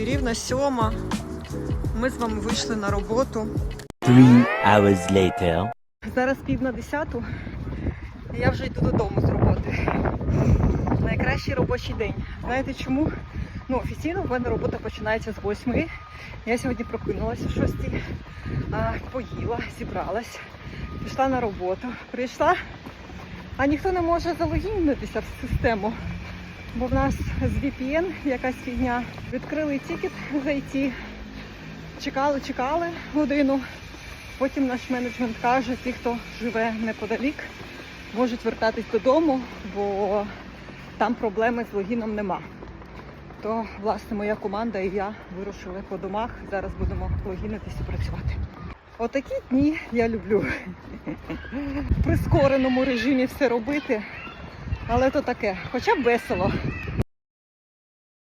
Друзі, рівно сьома. Ми з вами вийшли на роботу. Three hours later. Зараз пів на десяту. Я вже йду додому з роботи. Найкращий робочий день. Знаєте чому? Ну, офіційно в мене робота починається з восьми. Я сьогодні прокинулася о шостій, поїла, зібралась, пішла на роботу. Прийшла, а ніхто не може залогінитися в систему. Бо в нас з VPN якась фігня. Відкрили тікет зайти. Чекали, чекали годину. Потім наш менеджмент каже, ті, хто живе неподалік, можуть вертатись додому, бо там проблеми з логіном нема. То, власне, моя команда і я вирушили по домах. Зараз будемо логінитись і працювати. Отакі дні я люблю. В прискореному режимі все робити. Але то таке, хоча б весело.